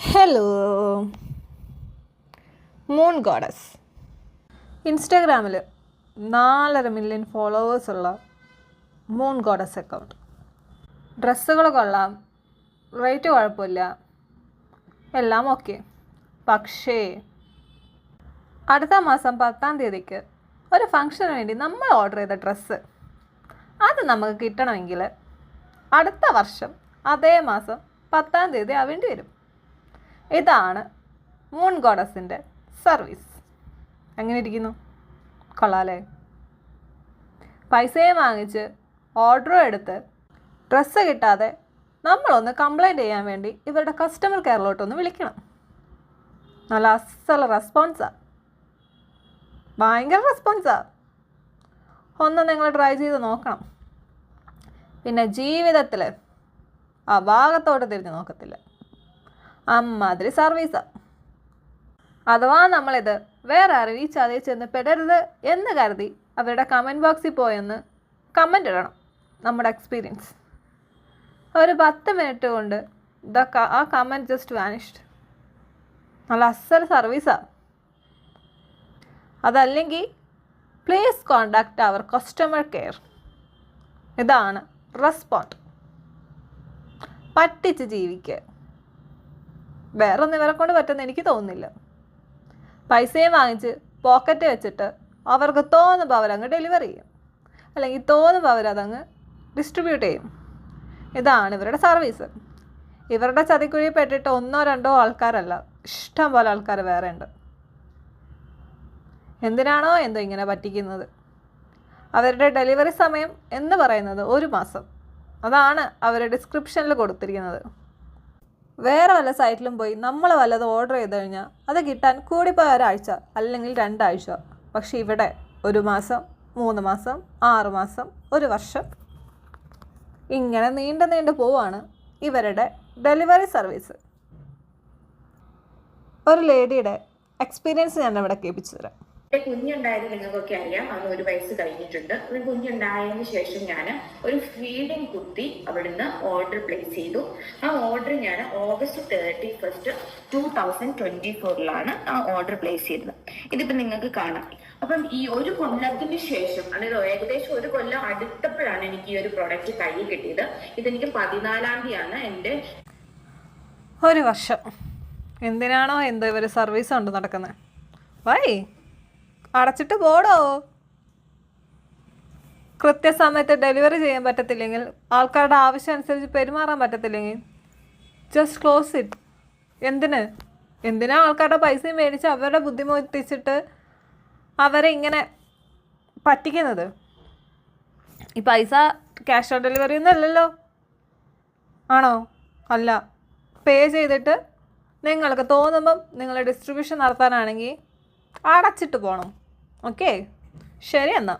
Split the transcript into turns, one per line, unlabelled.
Hello moon goddess ഇൻസ്റ്റാഗ്രാമിൽ നാലര million ഫോളോവേഴ്സുള്ള മൂൺ ഗോഡസ് അക്കൗണ്ട് ഡ്രസ്സുകൾ കൊള്ളാം. റേറ്റ് കുഴപ്പമില്ല. എല്ലാം ഓക്കെ പക്ഷേ അടുത്ത മാസം പത്താം തീയതിക്ക് ഒരു ഫംഗ്ഷന് വേണ്ടി നമ്മൾ ഓർഡർ ചെയ്ത ഡ്രസ്സ് അത് നമുക്ക് കിട്ടണമെങ്കിൽ അടുത്ത വർഷം അതേ മാസം പത്താം തീയതി ആവേണ്ടി വരും. ഇതാണ് മൂൺ ഗോഡസിന്റെ സർവീസ് എങ്ങനെ ഇരിക്കുന്നു? കൊള്ളാലേ പൈസയും വാങ്ങിച്ച് ഓർഡറും എടുത്ത് ഡ്രസ്സ് കിട്ടാതെ നമ്മളൊന്ന് കംപ്ലൈന്റ് ചെയ്യാൻ വേണ്ടി ഇവരുടെ കസ്റ്റമർ കെയറിലോട്ടൊന്ന് വിളിക്കണം. നല്ല അസല റെസ്പോൺസാ ഭയങ്കര റെസ്പോൺസാ ഒന്ന് നിങ്ങൾ ട്രൈ ചെയ്ത് നോക്കണം. പിന്നെ ജീവിതത്തിൽ ആ ഭാഗത്തോട്ട് തിരിഞ്ഞ് നോക്കത്തില്ല. അമ്മാതിരി സർവീസ് അഥവാ നമ്മളിത് വേറെ ആരും ഈ ചെന്ന് പെടരുത് എന്ന് കരുതി അവരുടെ കമന്റ് ബോക്സിൽ പോയെന്ന് കമന്റ് ഇടണം. നമ്മുടെ എക്സ്പീരിയൻസ് ഒരു പത്ത് മിനിറ്റ് കൊണ്ട് ഇതൊക്കെ ആ കമന്റ് ജസ്റ്റ് വാനിഷ്ഡ് നല്ല അസൽ സർവീസാണ് അതല്ലെങ്കിൽ please contact our customer care ഇതാണ് റെസ്പോണ്ട് പറ്റിച്ച് ജീവിക്കുക. വേറെ ഒന്നും ഇവരെ കൊണ്ട് പറ്റുമെന്ന് എനിക്ക് തോന്നുന്നില്ല. പൈസയും വാങ്ങിച്ച് പോക്കറ്റ് വെച്ചിട്ട് അവർക്ക് തോന്നുമ്പോൾ അവരങ്ങ് ഡെലിവറി ചെയ്യും. അല്ലെങ്കിൽ തോന്നുമ്പോൾ അവരതങ്ങ് ഡിസ്ട്രിബ്യൂട്ട് ചെയ്യും. ഇതാണ് ഇവരുടെ സർവീസ് ഇവരുടെ ചതിക്കുഴി പെട്ടിട്ട് ഒന്നോ രണ്ടോ ആൾക്കാരല്ല ഇഷ്ടം പോലെ ആൾക്കാർ വേറെ ഉണ്ട്. എന്തിനാണോ എന്തോ ഇങ്ങനെ പറ്റിക്കുന്നത്? അവരുടെ ഡെലിവറി സമയം എന്ന് പറയുന്നത് ഒരു മാസം. അതാണ് അവരുടെ ഡിസ്ക്രിപ്ഷനിൽ കൊടുത്തിരിക്കുന്നത്. വേറെ വല്ല സൈറ്റിലും പോയി നമ്മൾ വല്ലത് ഓർഡർ ചെയ്ത് കഴിഞ്ഞാൽ അത് കിട്ടാൻ കൂടിപ്പോയ ഒരാഴ്ച അല്ലെങ്കിൽ രണ്ടാഴ്ച. പക്ഷേ ഇവിടെ ഒരു മാസം മൂന്ന് മാസം ആറ് മാസം ഒരു വർഷം ഇങ്ങനെ നീണ്ടു നീണ്ടു പോവാണ് ഇവരുടെ ഡെലിവറി സർവീസ് ഒരു ലേഡിയുടെ എക്സ്പീരിയൻസ് ഞാൻ ഇവിടെ കേൾപ്പിച്ചു തരാം.
കുഞ്ഞുണ്ടായത് നിങ്ങൾക്കൊക്കെ അറിയാം. അന്ന് ഒരു വയസ്സ് കഴിഞ്ഞിട്ടുണ്ട്. ഒരു കുഞ്ഞുണ്ടായതിനു ശേഷം ഞാൻ ഒരു ഫീഡിങ് കുത്തി അവിടുന്ന് ഓർഡർ പ്ലേസ് ചെയ്തു. ആ ഓർഡർ ഞാൻ August thirty first two thousand twenty ഫോറിലാണ് ആ ഓർഡർ പ്ലേസ് ചെയ്തത്. ഇതിപ്പോ നിങ്ങൾക്ക് കാണാം. അപ്പം ഈ ഒരു കൊല്ലത്തിന് ശേഷം അതായത് ഏകദേശം ഒരു കൊല്ലം അടുത്തപ്പോഴാണ് എനിക്ക് ഈ ഒരു പ്രൊഡക്റ്റ് കയ്യിൽ കിട്ടിയത്. ഇതെനിക്ക് പതിനാലാം തീയതിയാണ് എന്റെ
ഒരു വർഷം. എന്തിനാണോ എന്തോ ഇവർ സർവീസ് കൊണ്ട് നടക്കുന്നത് വൈ അടച്ചിട്ട് പോടോ. കൃത്യസമയത്ത് ഡെലിവറി ചെയ്യാൻ പറ്റത്തില്ലെങ്കിൽ ആൾക്കാരുടെ ആവശ്യം അനുസരിച്ച് പെരുമാറാൻ പറ്റത്തില്ലെങ്കിൽ ജസ്റ്റ് ക്ലോസ് ഇറ്റ് എന്തിന്? എന്തിനാ ആൾക്കാരുടെ പൈസയും മേടിച്ച് അവരുടെ ബുദ്ധിമുട്ടിച്ചിട്ട് അവരെ ഇങ്ങനെ പറ്റിക്കുന്നത്? ഈ പൈസ ക്യാഷ് ഓൺ ഡെലിവറി ഒന്നല്ലല്ലോ ആണോ? അല്ല. പേ ചെയ്തിട്ട് നിങ്ങൾക്ക് തോന്നുമ്പം നിങ്ങൾ ഡിസ്ട്രിബ്യൂഷൻ നടത്താനാണെങ്കിൽ അടച്ചിട്ട് പോകണം ഓക്കെ ശരി എന്നാൽ